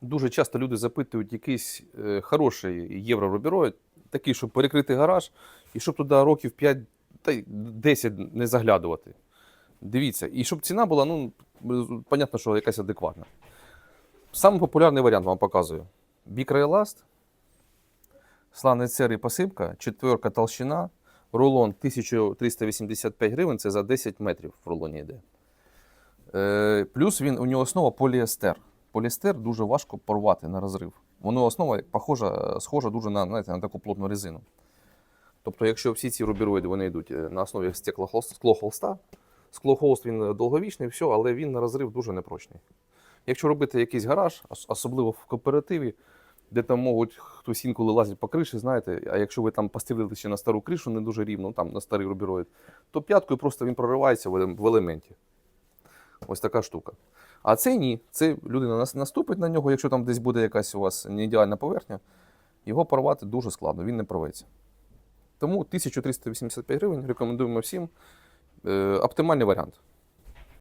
Дуже часто люди запитують якийсь е, хороший єврорубіроїд, такий, щоб перекрити гараж, і щоб туди років 5 та й 10 не заглядувати. Дивіться, і щоб ціна була, ну, понятно, що якась адекватна. Самий популярний варіант вам показую. Бікрайласт, сланець серій посипка, четверка толщина, рулон 1385 гривень, це за 10 метрів в рулоні йде. Е, плюс він, у нього основа поліестер. Поліестер дуже важко порвати на розрив. Воно основа похожа, схожа дуже на, знаєте, на таку плотну резину. Тобто, якщо всі ці рубіроїди вони йдуть е, на основі склохолста, склохолст він довговічний, все, але він на розрив дуже непрочний. Якщо робити якийсь гараж, особливо в кооперативі, де там можуть хтось інколи лазить по криші, знаєте, а якщо ви там пострілили ще на стару кришу, не дуже рівно, там на старий рубіроїд, то п'яткою просто він проривається в елементі. Ось така штука. А це ні. Це людина наступить на нього, якщо там десь буде якась у вас не ідеальна поверхня, його порвати дуже складно, він не порветься. Тому 1385 гривень рекомендуємо всім. Е, оптимальний варіант.